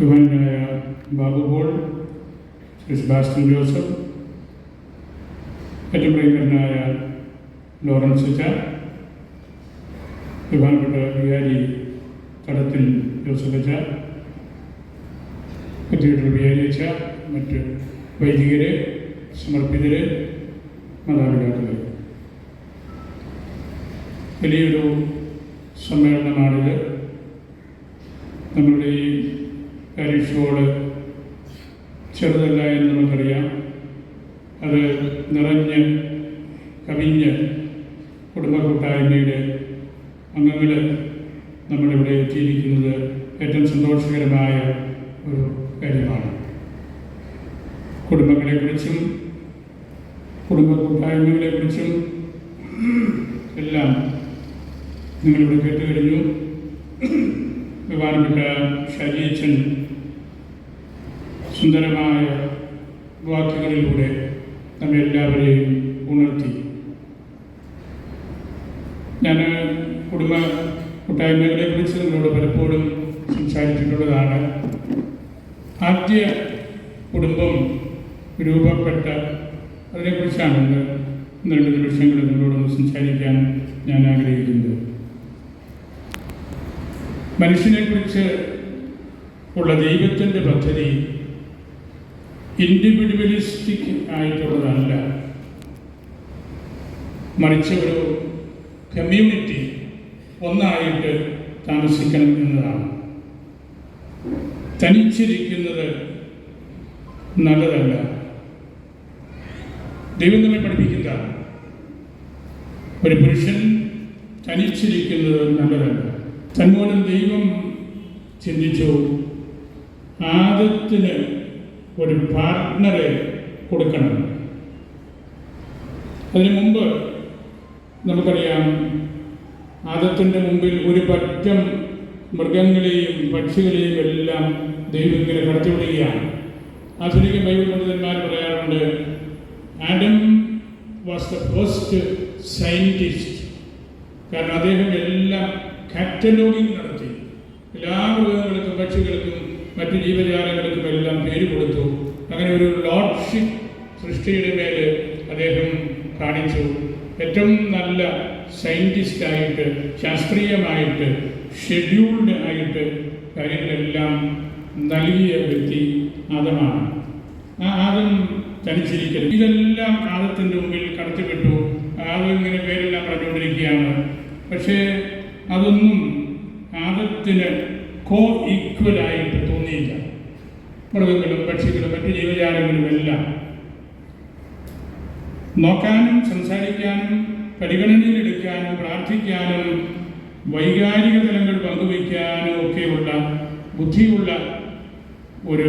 ബഹുമാനായ Babu Paul Shri Sebastian Joseph ഏറ്റവും പ്രിയങ്കരനായ ലോറൻസ് അച്ച ബഹുമാനപ്പെട്ട വികാരി കടത്തിൽ ജോസഫ് അച്ച കത്തീഡ്രൽ വികാരി അച്ച മറ്റ് വൈദികര് സമർപ്പിതര് മാതാപിതാക്കളെ. വലിയൊരു സമ്മേളനമാണിത്. നമ്മളുടെ ഈ പരീക്ഷയോട് ചെറുതല്ല എന്ന് നമുക്കറിയാം. അത് നിറഞ്ഞ് കവിഞ്ഞ് കുടുംബ കൂട്ടായ്മയുടെ അംഗങ്ങൾ നമ്മളിവിടെ എത്തിയിരിക്കുന്നത് ഏറ്റവും സന്തോഷകരമായ ഒരു കാര്യമാണ്. കുടുംബങ്ങളെക്കുറിച്ചും കുടുംബ കൂട്ടായ്മകളെക്കുറിച്ചും എല്ലാം നിങ്ങളിവിടെ കേട്ട് കഴിഞ്ഞു ബഹുമാനപ്പെട്ട സുന്ദരമായ വാക്കുകളിലൂടെ നമ്മെ എല്ലാവരെയും ഉണർത്തി. ഞാൻ കുടുംബ കൂട്ടായ്മകളെ കുറിച്ച് നിങ്ങളോട് പലപ്പോഴും സംസാരിച്ചിട്ടുള്ളതാണ്. ആദ്യ കുടുംബം രൂപപ്പെട്ട അതിനെക്കുറിച്ചാണ് ഇന്ന് രണ്ട് നിമിഷങ്ങൾ നിങ്ങളോടൊന്ന് സംസാരിക്കാൻ ഞാൻ ആഗ്രഹിക്കുന്നത് മനുഷ്യനെക്കുറിച്ച് ഉള്ള ദൈവത്തിന്റെ പദ്ധതി ഇൻഡിവിജ്വലിസ്റ്റിക് ആയിട്ടുള്ളതല്ല. മറിച്ച് ഒരു കമ്മ്യൂണിറ്റി ഒന്നായിട്ട് താമസിക്കണം എന്നതാണ്. തനിച്ചിരിക്കുന്നത് നല്ലതല്ല. ദൈവം നമ്മെ പഠിപ്പിക്കുക ഒരു പുരുഷൻ തനിച്ചിരിക്കുന്നത് നല്ലതല്ല. തന്മൂലം ദൈവം ചിന്തിച്ചു ആദത്തിന് ഒരു പാർട്ട്ണറെ കൊടുക്കണം. അതിനു മുമ്പ് നമുക്കറിയാം ആദത്തിന്റെ മുമ്പിൽ ഒരു പറ്റം മൃഗങ്ങളെയും പക്ഷികളെയും എല്ലാം ദൈവം ഇങ്ങനെ കടത്തിവിടുകയാണ്. ആധുനിക ബൈബിൾ പണ്ഡിതന്മാർ പറയാറുണ്ട് Adam was the first scientist കാരണം അദ്ദേഹം എല്ലാം കാറ്റലോഗിങ് നടത്തി. എല്ലാ മൃഗങ്ങൾക്കും പക്ഷികൾക്കും മറ്റു ജീവജാലങ്ങൾക്കും എല്ലാം പേര് കൊടുത്തു. അങ്ങനെ ഒരു ലോഡ്ഷിപ്പ് സൃഷ്ടിയുടെ മേൽ അദ്ദേഹം കാണിച്ചു. ഏറ്റവും നല്ല സയന്റിസ്റ്റായിട്ട് ശാസ്ത്രീയമായിട്ട് ഷെഡ്യൂൾഡ് ആയിട്ട് കാര്യങ്ങളെല്ലാം നൽകിയ വ്യക്തി ആദമാണ്. ആ ആദം തനിച്ചിരിക്കരുത് ഇതെല്ലാം ആദത്തിന്റെ മുമ്പിൽ കടത്തിവിട്ടു. ആദം ഇങ്ങനെ പേരെല്ലാം പറഞ്ഞുകൊണ്ടിരിക്കുകയാണ്. പക്ഷേ അതൊന്നും ആദത്തിന് കോ ഈക്വലായിട്ട് തോന്നിയില്ല. മൃഗങ്ങളും പക്ഷികളും മറ്റു ജീവജാലങ്ങളും എല്ലാം. നോക്കാനും സംസാരിക്കാനും പരിഗണനയിലെടുക്കാനും പ്രാർത്ഥിക്കാനും വൈകാരിക തലങ്ങൾ പങ്കുവയ്ക്കാനും ഒക്കെയുള്ള ബുദ്ധിയുള്ള ഒരു